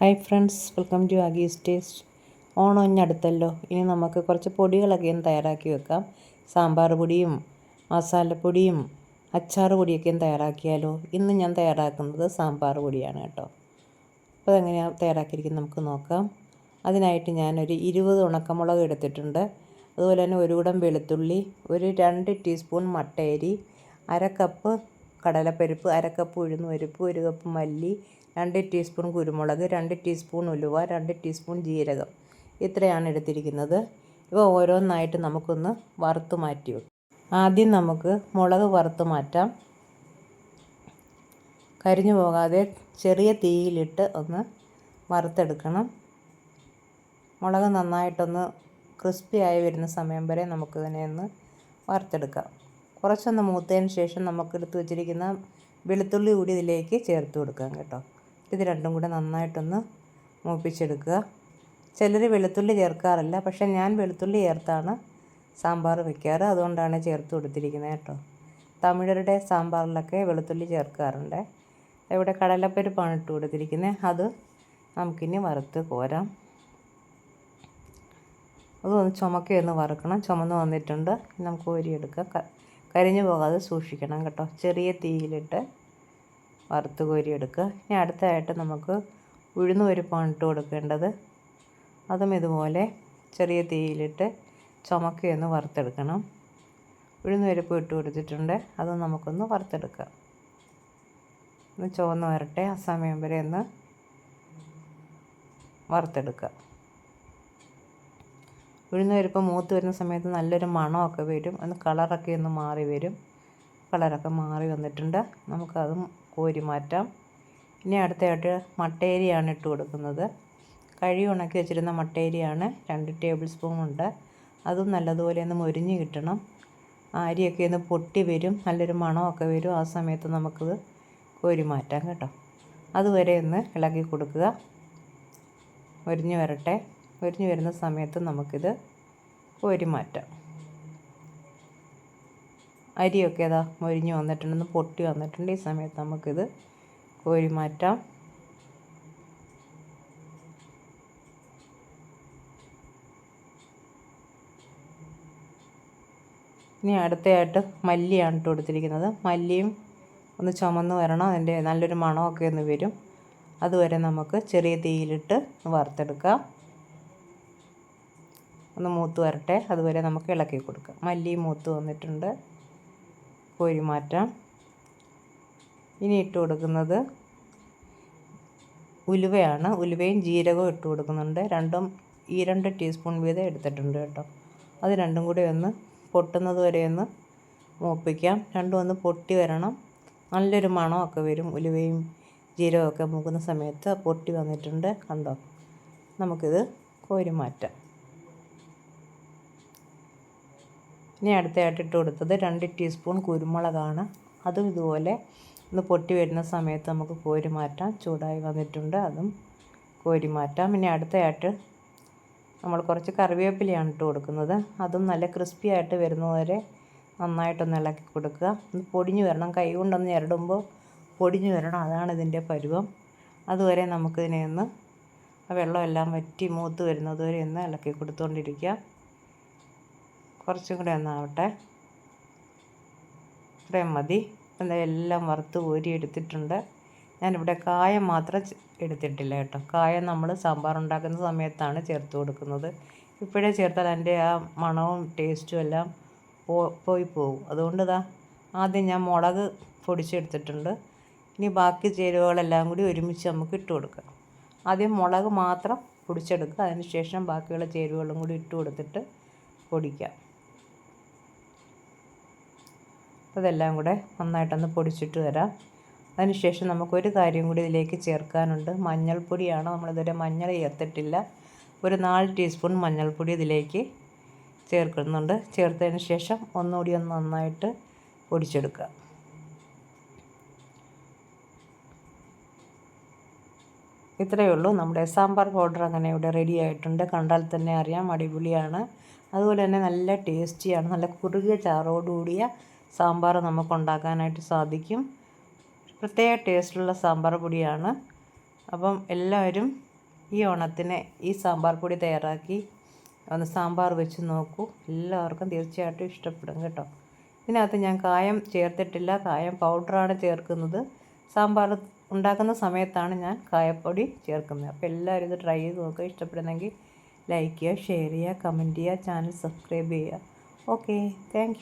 Hi friends welcome to Aggie's taste. Onam അടുത്തല്ലോ. ഇനി നമുക്ക് കുറച്ച് പൊടികളൊക്കെ ഒന്ന് തയ്യാറാക്കി വെക്കാം. സാമ്പാർ പൊടിയും മസാലപ്പൊടിയും അച്ചാർ പൊടിയൊക്കെ തയ്യാറാക്കിയാലോ? ഇന്ന് ഞാൻ തയ്യാറാക്കുന്നത് സാമ്പാർ പൊടിയാണ് കേട്ടോ. അപ്പോൾ അതെങ്ങനെയാണ് തയ്യാറാക്കിയിരിക്കുന്നത് നമുക്ക് നോക്കാം. അതിനായിട്ട് ഞാനൊരു ഇരുപത് ഉണക്കമുളക് എടുത്തിട്ടുണ്ട്. അതുപോലെ തന്നെ ഒരു കൂടം വെളുത്തുള്ളി ഒരു രണ്ട് ടീസ്പൂൺ മട്ടയരി അര കപ്പ് കടലപ്പരിപ്പ് അര കപ്പ് ഉഴുന്നുപരിപ്പ് ഒരു കപ്പ് മല്ലി രണ്ട് ടീസ്പൂൺ കുരുമുളക് രണ്ട് ടീസ്പൂൺ ഉലുവ രണ്ട് ടീസ്പൂൺ ജീരകം. ഇത്രയാണ് എടുത്തിരിക്കുന്നത്. ഇവ ഓരോന്നായിട്ട് നമുക്കൊന്ന് വറുത്ത് മാറ്റി ആദ്യം നമുക്ക് മുളക് വറുത്ത് മാറ്റാം. കരിഞ്ഞു പോകാതെ ചെറിയ തീയിലിട്ട് ഒന്ന് വറുത്തെടുക്കണം. മുളക് നന്നായിട്ടൊന്ന് ക്രിസ്പി ആയി വരുന്ന സമയം വരെ നമുക്കിതിനെ ഒന്ന് വറുത്തെടുക്കാം. കുറച്ചൊന്ന് മൂത്തതിന് ശേഷം നമുക്കെടുത്ത് വെച്ചിരിക്കുന്ന വെളുത്തുള്ളി കൂടി ഇതിലേക്ക് ചേർത്ത് കൊടുക്കാം കേട്ടോ. ഇത് രണ്ടും കൂടെ നന്നായിട്ടൊന്ന് മൂപ്പിച്ചെടുക്കുക. ചിലർ വെളുത്തുള്ളി ചേർക്കാറില്ല പക്ഷേ ഞാൻ വെളുത്തുള്ളി ചേർത്താണ് സാമ്പാർ വെക്കാറ്. അതുകൊണ്ടാണ് ചേർത്ത് കൊടുത്തിരിക്കുന്നത് കേട്ടോ. തമിഴരുടെ സാമ്പാറിലൊക്കെ വെളുത്തുള്ളി ചേർക്കാറുണ്ട്. ഇവിടെ കടലപ്പരിപ്പാണ് ഇട്ട് കൊടുത്തിരിക്കുന്നത്. അത് നമുക്കിനി വറുത്ത് കോരാം. അതൊന്ന് ചുമക്കൊന്ന് വറുക്കണം. ചുമന്ന് വന്നിട്ടുണ്ട്. നമുക്ക് കോരിയെടുക്കാം. കരിഞ്ഞു പോകാതെ സൂക്ഷിക്കണം കേട്ടോ. ചെറിയ തീയിലിട്ട് വറുത്ത് കോരി എടുക്കുക. ഇനി അടുത്തതായിട്ട് നമുക്ക് ഉഴുന്ന് പരിപ്പാണ് ഇട്ട് കൊടുക്കേണ്ടത്. അതും ഇതുപോലെ ചെറിയ തീയിലിട്ട് ചുമക്കിയൊന്ന് വറുത്തെടുക്കണം. ഉഴുന്ന് പരിപ്പ് ഇട്ട് കൊടുത്തിട്ടുണ്ട്. അതും നമുക്കൊന്ന് വറുത്തെടുക്കാം. ഒന്ന് ചുവന്ന് വരട്ടെ. ആ സമയം വരെ ഒന്ന് വറുത്തെടുക്കുക. ഉഴുന്ന് പരിപ്പ് മൂത്ത് വരുന്ന സമയത്ത് നല്ലൊരു മണമൊക്കെ വരും. ഒന്ന് കളറൊക്കെ ഒന്ന് മാറി വരും. കളറൊക്കെ മാറി വന്നിട്ടുണ്ട്. നമുക്കതും കോരി മാറ്റാം ഇനി അടുത്തതായിട്ട് മട്ടേരിയാണ് ഇട്ട് കൊടുക്കുന്നത്. കഴുകി ഉണക്കി വെച്ചിരുന്ന മട്ടേരിയാണ് രണ്ട് ടേബിൾ സ്പൂൺ ഉണ്ട്. അതും നല്ലതുപോലെ ഒന്ന് മൊരിഞ്ഞ് കിട്ടണം. അരിയൊക്കെ ഒന്ന് പൊട്ടി വരും. നല്ലൊരു മണമൊക്കെ വരും. ആ സമയത്ത് നമുക്കത് കോരി മാറ്റാം കേട്ടോ. അതുവരെ ഒന്ന് ഇളക്കി കൊടുക്കുക. മൊരിഞ്ഞ് വരട്ടെ. മൊരിഞ്ഞ് വരുന്ന സമയത്ത് നമുക്കിത് കോരി മാറ്റാം അരിയൊക്കെ ഇതാ മൊരിഞ്ഞ് വന്നിട്ടുണ്ടെന്ന് പൊട്ടി വന്നിട്ടുണ്ട് ഈ സമയത്ത് നമുക്കിത് കോരി മാറ്റാം. ഇനി അടുത്തയായിട്ട് മല്ലിയാണ് ഇട്ട് കൊടുത്തിരിക്കുന്നത്. മല്ലിയും ഒന്ന് ചുമന്ന് വരണം. അതിന്റെ നല്ലൊരു മണമൊക്കെ ഒന്ന് വരും. അതുവരെ നമുക്ക് ചെറിയ തീയിലിട്ട് വറുത്തെടുക്കാം. ഒന്ന് മൂത്ത് വരട്ടെ. അതുവരെ നമുക്ക് ഇളക്കി കൊടുക്കാം. മല്ലി മൂത്ത് വന്നിട്ടുണ്ട്. കോരി മാറ്റാം ഇനി ഇട്ട് കൊടുക്കുന്നത് ഉലുവയാണ്. ഉലുവയും ജീരകവും ഇട്ട് കൊടുക്കുന്നുണ്ട്. രണ്ടും ഈ രണ്ട് ടീസ്പൂൺ വീതം എടുത്തിട്ടുണ്ട് കേട്ടോ. അത് രണ്ടും കൂടി ഒന്ന് പൊട്ടുന്നത് വരെ ഒന്ന് മൂപ്പിക്കാം. രണ്ടും ഒന്ന് പൊട്ടി വരണം. നല്ലൊരു മണമൊക്കെ വരും. ഉലുവയും ജീരകമൊക്കെ മൂക്കുന്ന സമയത്ത് പൊട്ടി വന്നിട്ടുണ്ട്. കണ്ടോ? നമുക്കിത് കോരി മാറ്റാം ഇനി അടുത്തതായിട്ട് ഇട്ട് കൊടുത്തത് രണ്ട് ടീസ്പൂൺ കുരുമുളകാണ്. അതും ഇതുപോലെ ഒന്ന് പൊട്ടി വരുന്ന സമയത്ത് നമുക്ക് കോരി മാറ്റാം. ചൂടായി വന്നിട്ടുണ്ട് അതും കോരി മാറ്റാം. ഇനി അടുത്തതായിട്ട് നമ്മൾ കുറച്ച് കറിവേപ്പിലയാണ് ഇട്ട് കൊടുക്കുന്നത്. അതും നല്ല ക്രിസ്പി ആയിട്ട് വരുന്നതുവരെ നന്നായിട്ടൊന്ന് ഇളക്കി കൊടുക്കുക. ഒന്ന് പൊടിഞ്ഞു വരണം. കൈ കൊണ്ടൊന്ന് ഇരടുമ്പോൾ പൊടിഞ്ഞു വരണം. അതാണ് ഇതിന്റെ പരുവം. അതുവരെ നമുക്കിതിനെ ഒന്ന് വെള്ളമെല്ലാം വറ്റി മൂത്ത് വരുന്നതുവരെ ഒന്ന് ഇളക്കി കൊടുത്തുകൊണ്ടിരിക്കുക കുറച്ചും കൂടെ ഒന്നാവട്ടെ. ഇത്രയും മതി. എല്ലാം വറുത്ത് കോരി എടുത്തിട്ടുണ്ട്. ഞാനിവിടെ കായം മാത്രം എടുത്തിട്ടില്ല കേട്ടോ. കായം നമ്മൾ സാമ്പാർ ഉണ്ടാക്കുന്ന സമയത്താണ് ചേർത്ത് കൊടുക്കുന്നത്. ഇപ്പോഴേ ചേർത്താൽ അതിന്റെ ആ മണവും ടേസ്റ്റും എല്ലാം പോയി പോകും. അതുകൊണ്ട് ഇതാ ആദ്യം ഞാൻ മുളക് പൊടിച്ചെടുത്തിട്ടുണ്ട്. ഇനി ബാക്കി ചേരുവകളെല്ലാം കൂടി ഒരുമിച്ച് നമുക്ക് ഇട്ട് കൊടുക്കാം. ആദ്യം മുളക് മാത്രം പൊടിച്ചെടുക്കുക. അതിന് ശേഷം ബാക്കിയുള്ള ചേരുവകളും കൂടി ഇട്ട് കൊടുത്തിട്ട് പൊടിക്കാം. അതെല്ലാം കൂടെ നന്നായിട്ടൊന്ന് പൊടിച്ചിട്ട് വരാം. അതിനുശേഷം നമുക്കൊരു കാര്യം കൂടി ഇതിലേക്ക് ചേർക്കാനുണ്ട്. മഞ്ഞൾപ്പൊടിയാണ്. നമ്മളിതുവരെ മഞ്ഞൾ ചേർത്തിട്ടില്ല. ഒരു നാല് ടീസ്പൂൺ മഞ്ഞൾപ്പൊടി ഇതിലേക്ക് ചേർക്കുന്നുണ്ട്. ചേർത്തതിന് ശേഷം ഒന്നുകൂടി ഒന്ന് നന്നായിട്ട് പൊടിച്ചെടുക്കുക. ഇത്രയേ ഉള്ളൂ. നമ്മുടെ സാമ്പാർ പൗഡർ അങ്ങനെ ഇവിടെ റെഡി ആയിട്ടുണ്ട്. കണ്ടാൽ തന്നെ അറിയാം. അടിപൊളിയാണ്. അതുപോലെ തന്നെ നല്ല ടേസ്റ്റിയാണ്. നല്ല കുറുകിയ ചാറോടുകൂടിയ സാമ്പാർ നമുക്ക് ഉണ്ടാക്കാനായിട്ട് സാധിക്കും പ്രത്യേക ടേസ്റ്റുള്ള സാമ്പാർ പൊടിയാണ്. അപ്പം എല്ലാവരും ഈ ഓണത്തിന് ഈ സാമ്പാർ പൊടി തയ്യാറാക്കി ഒന്ന് സാമ്പാർ വെച്ച് നോക്കൂ. എല്ലാവർക്കും തീർച്ചയായിട്ടും ഇഷ്ടപ്പെടും കേട്ടോ. ഇതിനകത്ത് ഞാൻ കായം ചേർത്തിട്ടില്ല. കായം പൗഡറാണ് ചേർക്കുന്നത്. സാമ്പാർ ഉണ്ടാക്കുന്ന സമയത്താണ് ഞാൻ കായപ്പൊടി ചേർക്കുന്നത്. അപ്പോൾ എല്ലാവരും ഇത് ട്രൈ ചെയ്ത് നോക്കുക. ഇഷ്ടപ്പെടുന്നെങ്കിൽ ലൈക്ക് ചെയ്യുക ഷെയർ ചെയ്യുക കമന്റ് ചെയ്യുക ചാനൽ സബ്സ്ക്രൈബ് ചെയ്യുക. ഓക്കെ. താങ്ക്